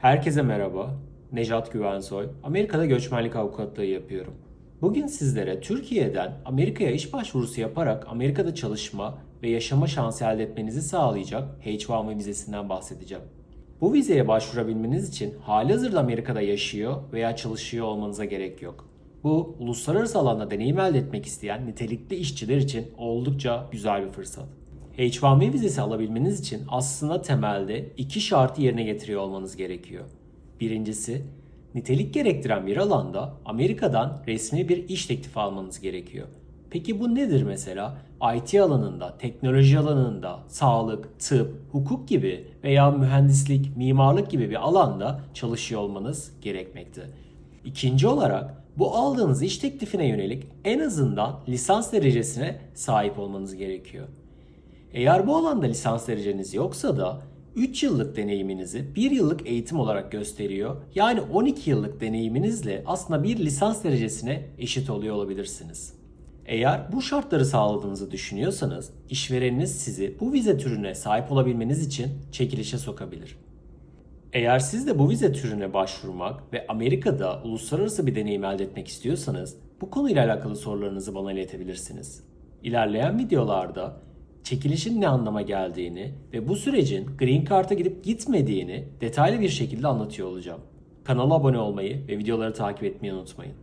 Herkese merhaba. Nejat Güvensoy. Amerika'da göçmenlik avukatlığı yapıyorum. Bugün sizlere Türkiye'den Amerika'ya iş başvurusu yaparak Amerika'da çalışma ve yaşama şansı elde etmenizi sağlayacak H1B vizesinden bahsedeceğim. Bu vizeye başvurabilmeniz için halihazırda Amerika'da yaşıyor veya çalışıyor olmanıza gerek yok. Bu uluslararası alanda deneyim elde etmek isteyen nitelikli işçiler için oldukça güzel bir fırsat. H1B vizesi alabilmeniz için aslında temelde iki şartı yerine getiriyor olmanız gerekiyor. Birincisi, nitelik gerektiren bir alanda Amerika'dan resmi bir iş teklifi almanız gerekiyor. Peki bu nedir mesela? IT alanında, teknoloji alanında, sağlık, tıp, hukuk gibi veya mühendislik, mimarlık gibi bir alanda çalışıyor olmanız gerekmekte. İkinci olarak bu aldığınız iş teklifine yönelik en azından lisans derecesine sahip olmanız gerekiyor. Eğer bu alanda lisans dereceniz yoksa da 3 yıllık deneyiminizi 1 yıllık eğitim olarak gösteriyor. Yani 12 yıllık deneyiminizle aslında bir lisans derecesine eşit oluyor olabilirsiniz. Eğer bu şartları sağladığınızı düşünüyorsanız işvereniniz sizi bu vize türüne sahip olabilmeniz için çekilişe sokabilir. Eğer siz de bu vize türüne başvurmak ve Amerika'da uluslararası bir deneyim elde etmek istiyorsanız bu konuyla alakalı sorularınızı bana iletebilirsiniz. İlerleyen videolarda çekilişin ne anlama geldiğini ve bu sürecin Green Card'a gidip gitmediğini detaylı bir şekilde anlatıyor olacağım. Kanala abone olmayı ve videoları takip etmeyi unutmayın.